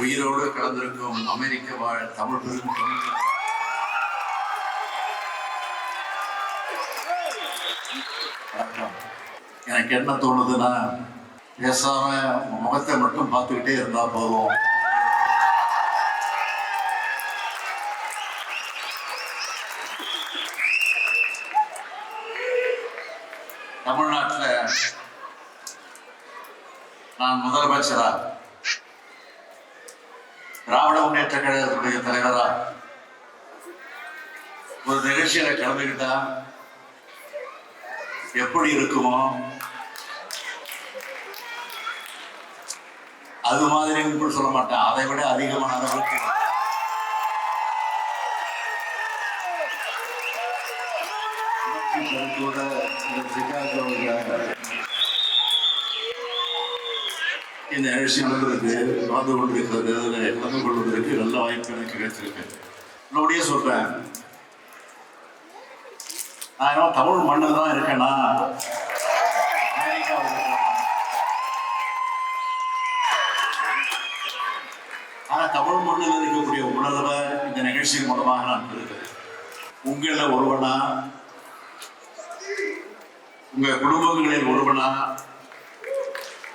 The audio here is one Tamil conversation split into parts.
உயிரோடு கலந்திருக்கும் அமெரிக்க வாழ் தமிழ் பெரும். எனக்கு என்ன தோணுதுன்னா பேசாம முகத்தை மட்டும் பார்த்துக்கிட்டே இருந்தா போதும். தமிழ்நாட்டில் நான் முதலமைச்சரா? திராவிட முன்னேற்ற கழகத்துடைய தலைவரா ஒரு நிகழ்ச்சியில கிளம்பிக்கிட்டா எப்படி இருக்குமோ அது மாதிரி கூட சொல்ல மாட்டேன். அதை விட அதிகமான அளவுக்கு கூட இந்த இந்த நிகழ்ச்சி நடந்திருக்கு கலந்து கொண்டிருக்கிறது அதில் கலந்து கொள்வதற்கு நல்ல வாய்ப்பு எனக்கு கிடைச்சிருக்கு இன்னொடியே சொல்றேன் நான் என்ன தமிழ் மண்ணில் தான் இருக்கேனா? அமெரிக்காவில் தமிழ் மண்ணில் இருக்கக்கூடிய உணர்வை இந்த நிகழ்ச்சி மூலமாக நான் பெறுகிறேன். உங்களில் ஒருவனா? உங்கள் குடும்பங்களில் ஒருவனா?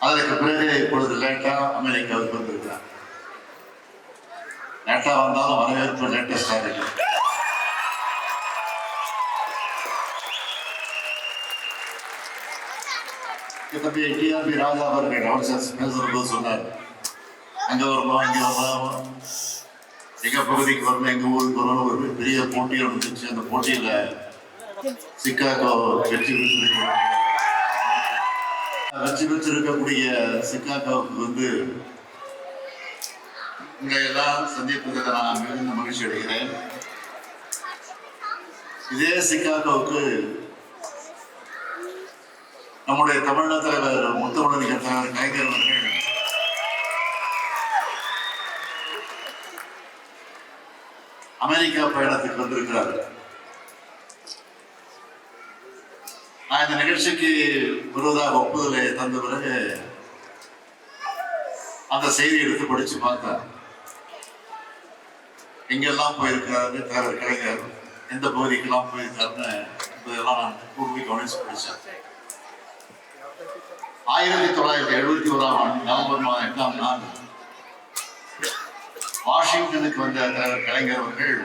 அதற்கு பிறகு இப்பொழுது லேட்டா அமெரிக்காவுக்கு வந்திருக்கிறார். லேட்டா வந்தாலும் வரவேற்பு லேட்டஸ்டா இருக்கு தம்பி டிஆர்பி ராஜா அவர்கள் அவர் பேசுறது சொன்னார். அங்க வரணும் இங்க வரணும் எங்க பகுதிக்கு வரணும் எங்க ஊருக்கு வரணும் ஒரு பெரிய போட்டி நடந்துச்சு அந்த போட்டியில சிக்காகோ வெற்றி வெற்றி பெற்றிருக்கக்கூடிய சிக்காகோவுக்கு வந்து உங்களை எல்லாம் சந்திப்பதில் நான் மிகுந்த மகிழ்ச்சி அடைகிறேன். இதே சிக்காகோவுக்கு நம்முடைய தமிழ்நாடு தலைவர் முத்தமிழர் தலைவர் கலைஞர் அவர்கள். அமெரிக்கா பயணத்துக்கு வந்திருக்கிறார்கள் நான் இந்த நிகழ்ச்சிக்கு வருவதாக ஒப்புதலை தந்த பிறகு அந்த செய்தி எடுத்து படிச்சு பார்த்தேன் எங்கெல்லாம் போயிருக்காரு தலைவர் கலைஞர் எந்த பகுதிக்கெல்லாம் போயிருக்காருன்னு இதெல்லாம் நான் கூர்ந்து கவனிச்சு படித்தேன் ஆயிரத்தி தொள்ளாயிரத்தி எழுபத்தி ஓராம் ஆண்டு நவம்பர் மாதம் எட்டாம் நாள் வாஷிங்டனுக்கு வந்த தலைவர் கலைஞர் அவர்கள்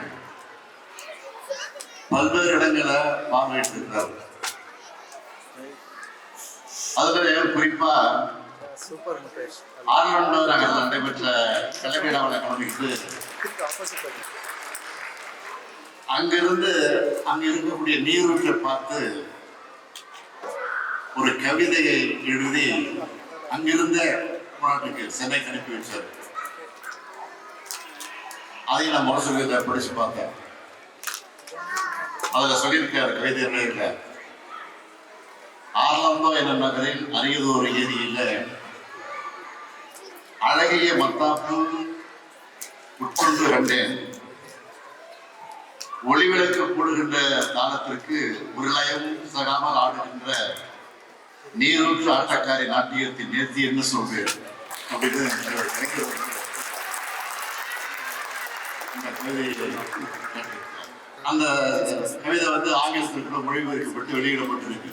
பல்வேறு இடங்களை பார்வையிட்டிருக்கிறார். அதுல குறிப்பா சூப்பர் ஆர்லாண்டோ நகரில் நடைபெற்ற கலந்துக்கிட்டு ஆப்போசிட் அங்கிருந்து அங்க இருக்கக்கூடிய நீரூற்றை பார்த்து ஒரு கவிதையை எழுதி அங்கிருந்த நாட்டுக்கு சென்னைக்கு அனுப்பி வச்சார். அதையும் நான் முரசொலியத்தை படிச்சு பார்த்தேன். அதுல சொல்லியிருக்காரு கவிதை என்ன இல்லை ஆலம்பா என்ற நகரில் அரியதோர் ஏரியில அழகிய மத்தாப்பு உட்கொண்டு கண்டேன். ஒளிவிளக்கு போடுகின்ற தாளத்திற்கு ஒரு லயமும் சகாமல் ஆடுகின்ற நீரூற்று ஆட்டக்காரி நாட்டியத்தின் நேர்த்தி என்ன சொல்வேன்? அப்படின்னு அந்த கவிதை வந்து ஆங்கிலத்தில் கூட மொழிபெயர்க்கப்பட்டு வெளியிடப்பட்டிருக்கு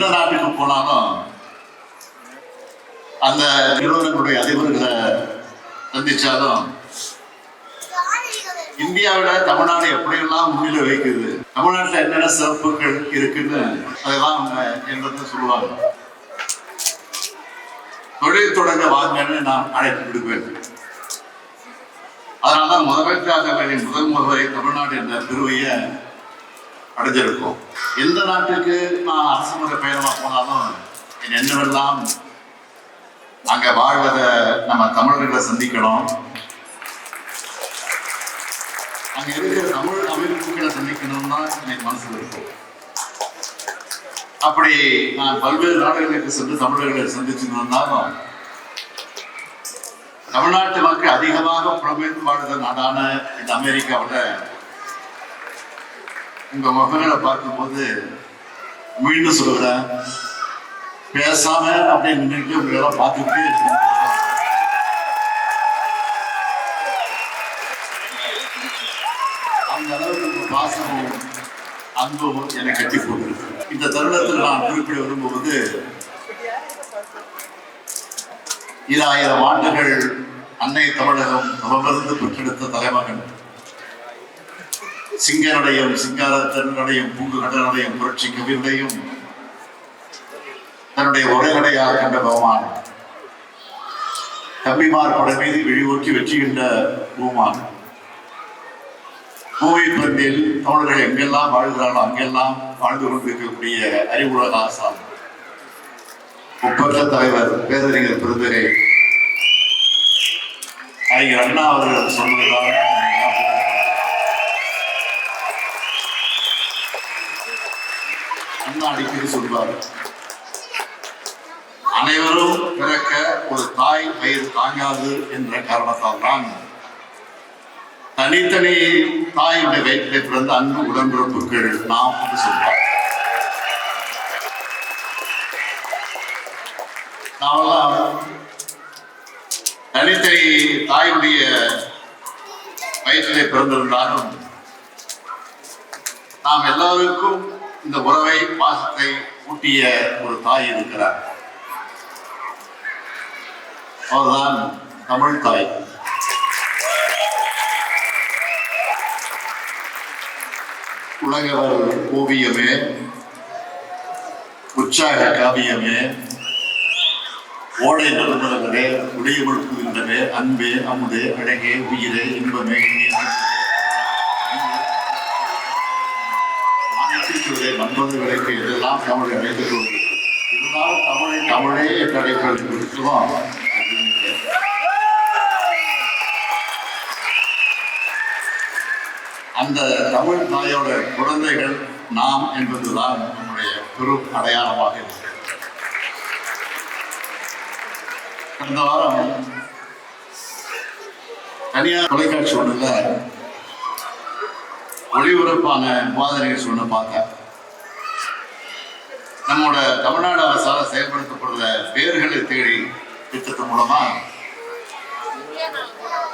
எந்த நாட்டுக்கு போனாலும் அந்த நிறுவனங்களுடைய அதிபர்களை சந்திச்சாலும் இந்தியாவில தமிழ்நாடு எப்படியெல்லாம் முன்னிலை வைக்குது தமிழ்நாட்டில் என்னென்ன சிறப்புகள் இருக்குன்னு அதெல்லாம் அவங்க சொல்லுவாங்க. தொழில் தொடங்க வாங்கன்னு நான் அழைத்து விடுவேன். அதனாலதான் முதலமைச்சர்களின் முதல் முறை தமிழ்நாடு என்ற பெருமையை அடைஞ்சிருக்கும். எந்த நாட்டுக்கு நான் அரசு முறை பயணமா போனாலும் என் எண்ணமெல்லாம் அங்க வாழ்வதை நம்ம தமிழர்களை சந்திக்கணும். அங்க இருக்கிற தமிழ் அமைப்புகளை சந்திக்கணும்னா எனக்கு மனசுல இருக்கும். அப்படி நான் பல்வேறு நாடுகளுக்கு சென்று தமிழர்களை சந்திச்சிருந்தாலும் தமிழ்நாட்டு மக்கள் அதிகமாக புலம்பெயர்ந்து வாழ்கிற நாடான இந்த அமெரிக்காவில் உங்க முகங்களை பார்க்கும்போது மீண்டும் சொல்கிறேன் பேசாம அப்படியே நின்றுட்டு உங்களெல்லாம் பார்த்துக்கிட்டே இருக்கேன் அந்த அளவுக்கு பாசமும் அன்பும் என்னை கட்டி போட்டிருக்கு. இந்த தருணத்தில் நான் குறிப்பிட விரும்புவது ஆயிரம் ஆண்டுகள் அன்னை தமிழகம் தவமிருந்து பெற்றெடுத்த தலைமகன். சிங்கனுடையும் சிங்காரத்தனுடையும் பூங்கு கடனுடையும் புரட்சி கவிதையும் தன்னுடைய உரைநடையாக கண்ட பகவான். தம்பிமார் பட மீது விழிவோக்கி வெற்றிகின்ற பூமான். பூமி பந்தில் தமிழர்கள் எங்கெல்லாம் வாழ்கிறார்களோ அங்கெல்லாம் வாழ்ந்து கொண்டிருக்கக்கூடிய அறிவுலக ஆசான். முப்பட்ட தலைவர் பேரறிஞர் பெருந்தகை. அறிஞர் அண்ணா அவர்கள் சொன்னதுதான் சொல்றாரு அனைவரும் பிறக்க ஒரு தாய் வயிறு தாங்காது என்ற காரணத்தால் தான் தனித்தனி தாயுடைய வயிற்றிலே பிறந்த அன்பு உடன்பிறப்புகள் நாம் என்று சொல்வார் நாமெல்லாம் தனித்தனி தாயுடைய வயிற்றிலே பிறந்திருந்தாலும் நாம் எல்லாருக்கும் இந்த உறவை பாசத்தை ஊட்டிய ஒரு தாய் இருக்கிறார். அவர்தான் தமிழ் தாய். உலகவர் ஓவியமே உற்சாக காவியமே ஓடை நடுமரங்களே உடையவள் அன்பே அமுதே அழகே உயிரே இன்பமே மாநிலத்திற்குள்ளே மன்பது விலைக்கு இதெல்லாம் தமிழை அழைத்துக் கொண்டிருக்கிறது. இருந்தாலும் தமிழை தமிழே என்று அழைப்பது குறித்தும் அந்த தமிழ் தாயோட குழந்தைகள் நாம் என்பதுதான் நம்முடைய பெரும் அடையாளமாக இருக்கிறது. கடந்த வாரம் தனியார் தொலைக்காட்சி ஒன்றுல ஒளிபரப்பான விவாத நிகழ்ச்சி ஒன்று பார்த்தேன் நம்மோட தமிழ்நாடு அரசால் செயல்படுத்தப்படுற பேர்களை தேடி திட்டத்தின் மூலமா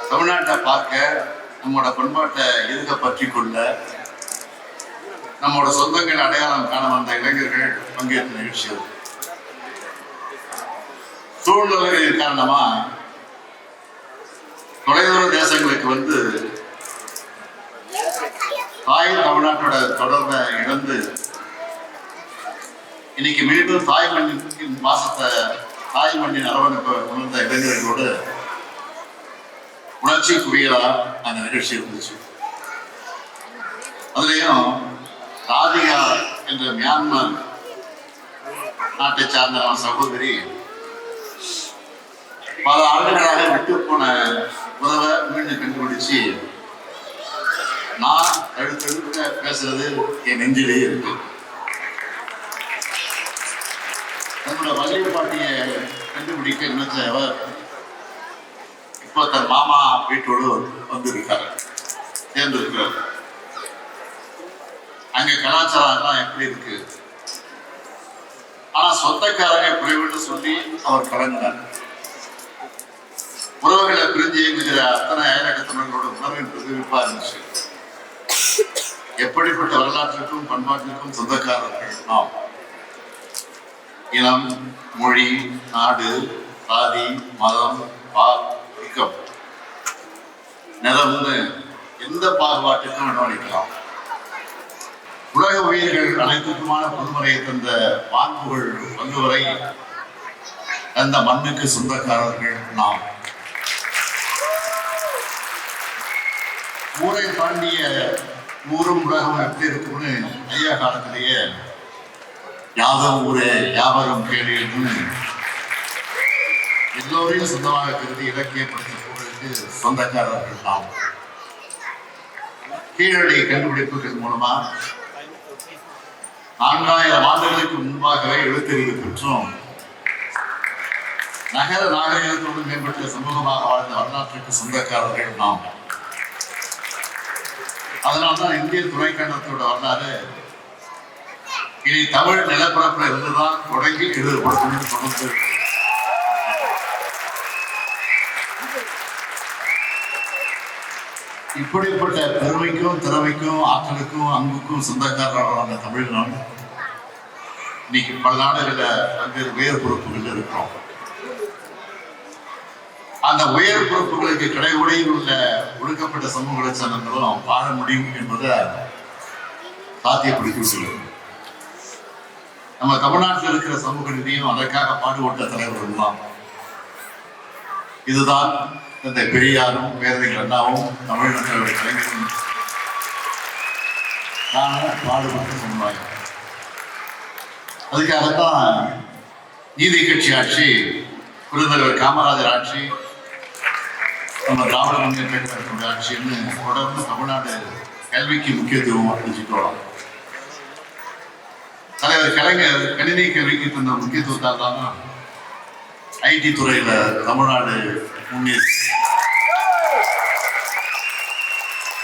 தமிழ்நாட்டை பார்க்க நம்மோட பண்பாட்டை எதுக பற்றி கொள்ள நம்மோட சொந்தங்கள் அடையாளம் காண வந்த இளைஞர்கள் பங்கேற்ற நிகழ்ச்சி அது. சூழ்நிலைகளின் காரணமா தொலைதூர தேசங்களுக்கு வந்து தாய் தமிழ்நாட்டோட தொடர்பை இழந்து இன்னைக்கு மீண்டும் தாய் மண்ணின் மாசத்தை தாய் மண்ணின் அரவணைப்பு உணர்ந்த இளைஞர்களோடு உணர்ச்சி குவியலா அந்த நிகழ்ச்சி இருந்துச்சு அதுலயும் ராதிகா என்ற மியான்மர் நாட்டை சார்ந்த சகோதரி பல ஆண்டுகளாக விட்டு போன உறவை மீண்டும் கண்டுபிடிச்சு நான் அடுத்தடுத்த பேசுறது என் நெஞ்சிலேயே இருக்கு. நம்மளோட வகை பாட்டியை கண்டுபிடிக்க நினைச்ச அவர் இப்போ தன் மாமா வீட்டோடு வந்திருக்கார். சேர்ந்திருக்கிறார். அங்க கலாச்சாரம் எப்படி இருக்கு? ஆனா சொந்தக்காரங்க குறைவுன்னு சொல்லி அவர் கலந்தார் உறவுகளை பிரிஞ்சு இயங்குகிற அத்தனை அயலக உணர்வின் பிரதிபலிப்பா இருந்துச்சு. எப்படிப்பட்ட வரலாற்றுக்கும் பண்பாட்டிற்கும் சொந்தக்காரர்கள் நாம். இனம் மொழி நாடு சாதி மதம் பால் இக்கம் நிலம்னு எந்த பாகுபாட்டுக்கும் இடமளிக்கலாம் உலக உயிர்கள் அனைத்துக்குமான பொதுமுறையை தந்த பான்புகள் வள்ளுவரை அந்த மண்ணுக்கு சொந்தக்காரர்கள் நாம். ஊரை தாண்டிய ஊரும் உலகம் எப்படி இருக்கும்னு ஐயா காலத்திலேயே யாதவ ஊரே யாவரும் கேள்வின்னு எல்லோரையும் சொந்தமாக கருதி இலக்கியப்படுத்த புகழுக்கு சொந்தக்காரர்கள் நாம். கீழடி கண்டுபிடிப்புகள் மூலமா நான்காயிரம் ஆண்டுகளுக்கு முன்பாகவே எழுத்தறிவு பெற்றோம். நகர நாகரிகத்தோடு மேம்பட்ட சமூகமாக வாழ்ந்த வரலாற்றுக்கு சொந்தக்காரர்கள் நாம். அதனால்தான் இந்திய துணைக்கண்டத்தோட வரலாறு இனி தமிழ் நிலப்பரப்புல இருந்துதான் தொடங்கி எழுதப்படும் தொடர்ந்து இப்படிப்பட்ட பெருமைக்கும் திறமைக்கும் ஆற்றலுக்கும் அன்புக்கும் சொந்தக்காரர்களான தமிழ்நாடு இன்னைக்கு பல நாடுகளில் பல்வேறு உயர் பொறுப்புகள் இருக்கிறோம். அந்த உயர் பொறுப்புகளுக்கு கடைவுடையில் உள்ள ஒடுக்கப்பட்ட சமூகங்களை சார்ந்தவர்களும் வாழ முடியும் என்பதை சாத்தியப்படுத்தி விட்டுள்ளது நம்ம தமிழ்நாட்டில் இருக்கிற சமூக நிதியும் அதற்காக பாடுபட்ட தலைவர்கள் தான் இதுதான் இந்த பெரியாரும் பேரறிஞர் அண்ணாவும் தமிழ்நாட்டில் கலைஞரும். நானும் பாடுபட்ட சமுதாயம் அதுக்காகத்தான் நீதி கட்சி ஆட்சி புரிந்தவர் காமராஜர் ஆட்சி நம்ம திராவிட முன்னேற்ற கழகத்தினுடைய ஆட்சின்னு தொடர்ந்து தமிழ்நாடு கல்விக்கு முக்கியத்துவம் அளிச்சுட்டு வரோம். தலைவர் கலைஞர் கணினி கல்விக்கு தந்த முக்கியத்துவத்தால் தான் ஐடி துறையில தமிழ்நாடு முன்னேறி.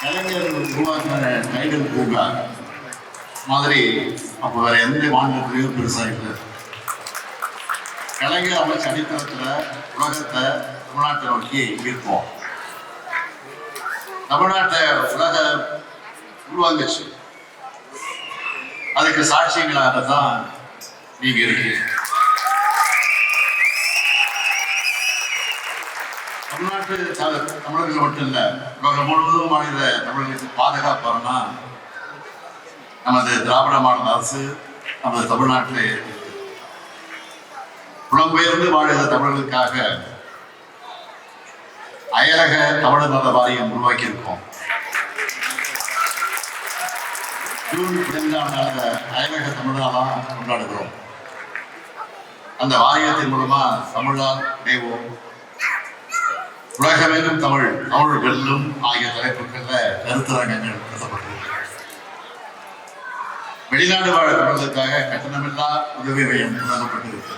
கலைஞர் உருவாக்கின டைடல் பூங்கா. மாதிரி அப்போ வேற எந்த மாநிலத்திலையும் பெருசாக இல்லை. கலைஞர் அமைச்ச அடித்தளத்துல உலகத்தை தமிழ்நாட்டை நோக்கி ஈர்ப்போம். தமிழ்நாட்டை உலக உள்வாங்கச்சு அதுக்கு சாட்சியங்களாக தான் நீங்க இருக்கீங்க. தமிழ்நாட்டு தமிழர்கள் மட்டும் இல்ல உலகம் முழுவதும் மாநில தமிழர்களுக்கு பாதுகாப்பாருன்னா நமது திராவிட மாநில அரசு நமது தமிழ்நாட்டிலே புலம்பெயர்ந்து வாழ்கிற தமிழர்களுக்காக அயலக தமிழர் நல வாரியம் உருவாக்கி இருக்கோம் ஜூன் பதினைந்தாம் நாள் அயலக தமிழாலா கொண்டாடுகிறோம். அந்த வாரியத்தின் மூலமா தமிழா இணைவோம் உலகமெங்கும் தமிழ் தமிழ் வெல்லும் ஆகிய தலைப்புகள்ல கருத்தரங்கங்கள் நடத்தப்பட்டிருக்கு வெளிநாடு வாழ தமிழர்களுக்காக கட்டணமில்லா உதவி மையம் வழங்கப்பட்டிருக்கு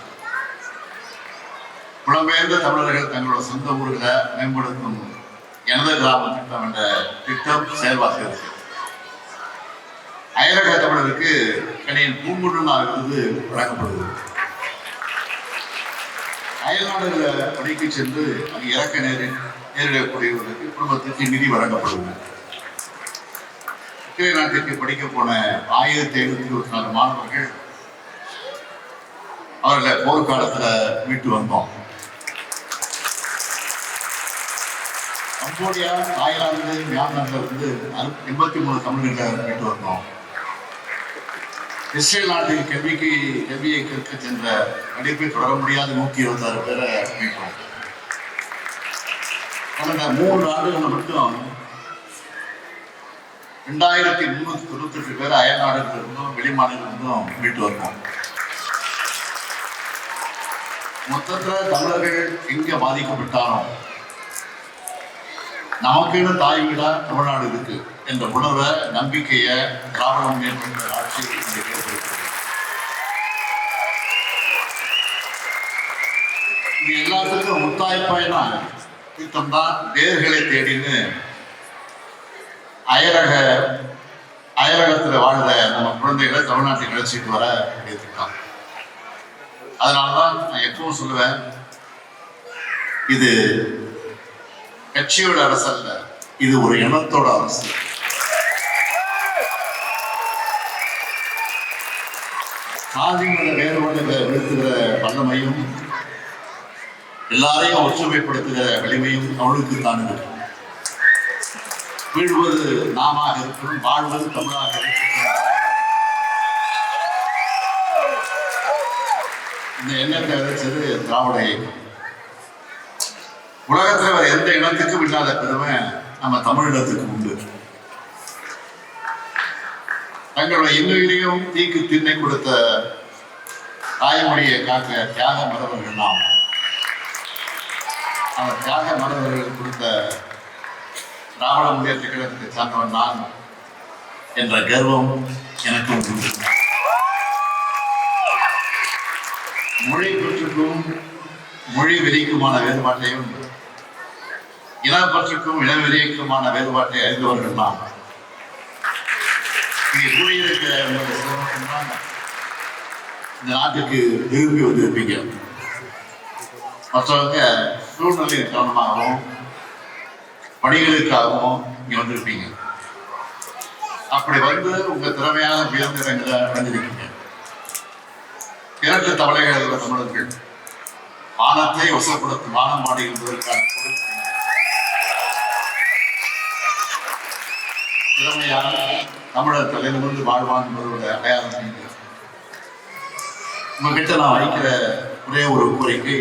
புலம்பெயர்ந்த தமிழர்கள் தங்களோட சொந்த ஊர்களை மேம்படுத்தும் எனது கிராம திட்டம் என்ற திட்டம் செயல்பாட்டில் அயலக தமிழருக்கு கணியன் பூங்குழல் விருது வழங்கப்படுகிறது. அயல்நாடுகளை பணிக்கு சென்று அங்கு இறக்க நேரி நேரிடக்கூடியவர்களுக்கு குடும்பத்திற்கு நிதி வழங்கப்படுகிறது. உக்கிரை நாட்டிற்கு படிக்க போன ஆயிரத்தி ஐநூத்தி இருபத்தி நாலு மாணவர்கள் அவர்களை போர்க்காலத்துல மீட்டு வந்தோம். கம்போடியா தாய்லாந்து மியான்மர்ல இருந்து அறு- எண்பத்தி மூணு தமிழர்களை மீட்டு வந்தோம். இஸ்ரேல் நாட்டில் கல்விக்கு கல்வியை கற்க சென்ற படிப்பை தொடர முடியாத நூத்தி இருபத்தாறு பேரை மீட்டோம் கடந்த மூன்று ஆண்டுகள் மட்டும் ரெண்டாயிரத்தி முன்னூத்தி தொண்ணூத்தி எட்டு பேர் அயல் நாடுகள் இருந்தும் வெளிமாநிலம் இருந்தும் மீட்டு வருவோம். மொத்தத்துல தமிழர்கள் எங்க பாதிக்கப்பட்டாலும் நமக்குன்னு தாய் வீடா தமிழ்நாடு இருக்கு என்ற உணர்வை நம்பிக்கையை திராவிடம் மேற்கொண்ட ஆட்சி இங்கே இது எல்லாத்துக்கும் முத்தாய்ப்பாயினா திட்டம் தான் வேர்களை தேடின்னு அயலக அயலகத்தில் வாழ்ற நம்ம குழந்தைகளை தமிழ்நாட்டில் நிகழ்ச்சிக்கு வர வேண்டிய திட்டம் அதனாலதான் நான் எப்பவும் சொல்லுவேன் இது கட்சியோட அரசு அல்ல இது ஒரு இனத்தோட அரசு. சாதி வேறுபாடுகளை நிறுத்துகிற வல்லமையும் எல்லாரையும் ஒற்றுமைப்படுத்துகிற வலிமையும் அவளுக்கு தான் இருக்கு வீழ்வது நாமாக இருக்கும் வாழ்வது தமிழாக இருக்கும். இந்த எண்ணத்தை விதைச்சது திராவிட இயக்கம். உலகத்தில் எந்த இனத்துக்கும் இல்லாத பெருமை நம்ம தமிழினத்துக்கு உண்டு. தங்களுடைய இன்னுயிரையும் தீக்கு திண்ணை கொடுத்த தாய்மொழியை காக்க தியாக மரபர்கள் நாம். அந்த தியாக மரபர்கள் கொடுத்த திராவிட முன்னேற்ற கழகத்தை சார்ந்தவன் நான் என்ற கர்வம் எனக்கும் உண்டு. மொழி பற்றுக்கும் மொழி வெறிக்குமான வேறுபாட்டையும் இனப்பற்றுக்கும் இனவெறிக்குமான வேறுபாட்டை அறிந்தவர்கள் நாம் இங்கே கூடியிருக்கிற உங்களுடைய சிரமம் தான் இந்த நாட்டுக்கு விரும்பி வந்திருப்பீங்க. மற்றவங்க சூழ்நிலை காரணமாகவும் பணிகளுக்காகவும் இங்க வந்திருப்பீங்க. அப்படி வந்து உங்க திறமையான உயர்ந்திடங்களை அடைஞ்சிருக்கீங்க இரண்டு தவளைகள் உள்ள தமிழர்கள் வானத்தை வசப்படுத்தும் வானம் பாடி என்பதற்கான திறமையான தமிழர் தலைநிமிர்ந்து வாழ்வான் என்பதோட அடையாளம் நீங்க உங்ககிட்ட நான் வைக்கிற ஒரே ஒரு கோரிக்கை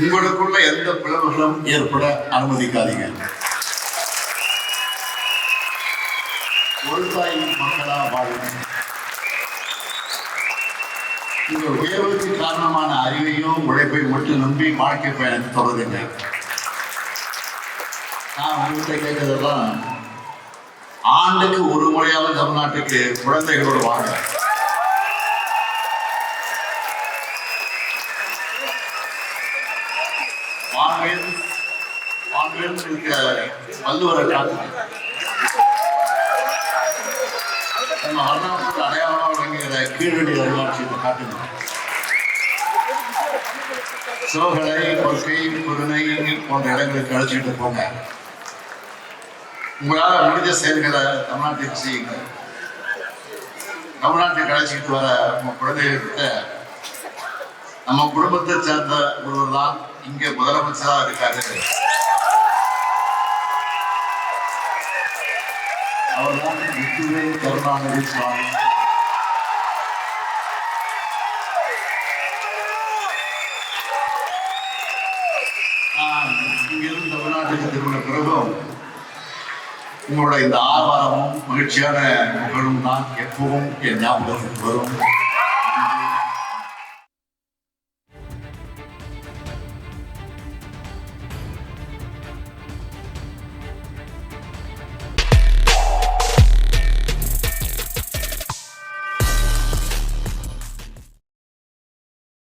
உங்களுக்குள்ள எந்த பிளவுகளும் ஏற்பட அனுமதிக்காதீங்க. ஒரு மக்களா வாழும் இந்த உயர்வுக்கு காரணமான அறிவையும் உழைப்பை மட்டும் நம்பி வாழ்க்கை பயணத்தை தொடருங்க. நான் உங்கள்கிட்ட கேட்டதெல்லாம் ஆண்டுக்கு ஒரு முறையாவது தமிழ்நாட்டுக்கு குழந்தைகளோடு வாங்க. வாங்கவேல் வள்ளுவரை நம்ம வரலாற்று அடையாளமாக விளங்குகிற கீழடி அருளாட்சியத்தை காட்டுங்க சிவகலை கொற்கை பொருணை போன்ற இடங்களுக்கு அழைச்சிட்டு போங்க. உங்களால் முடிஞ்ச செயல்களை தமிழ்நாட்டுக்கு செய்யுங்க தமிழ்நாட்டுக்கு அழைச்சிட்டு வர நம்ம குழந்தைகிட்ட நம்ம குடும்பத்தை சேர்ந்த ஒருவர் தான் இங்கே முதலமைச்சராக இருக்காரு. அவர் தான் கருணாநிதி சுவாமி நான் இங்கிருந்து தமிழ்நாட்டுக்கு திரும்பின பிறகும் உங்களோட இந்த ஆர்வாரமும் மகிழ்ச்சியான புகழும் தான் எப்பவும் என் ஞாபகத்துக்கு வரும்.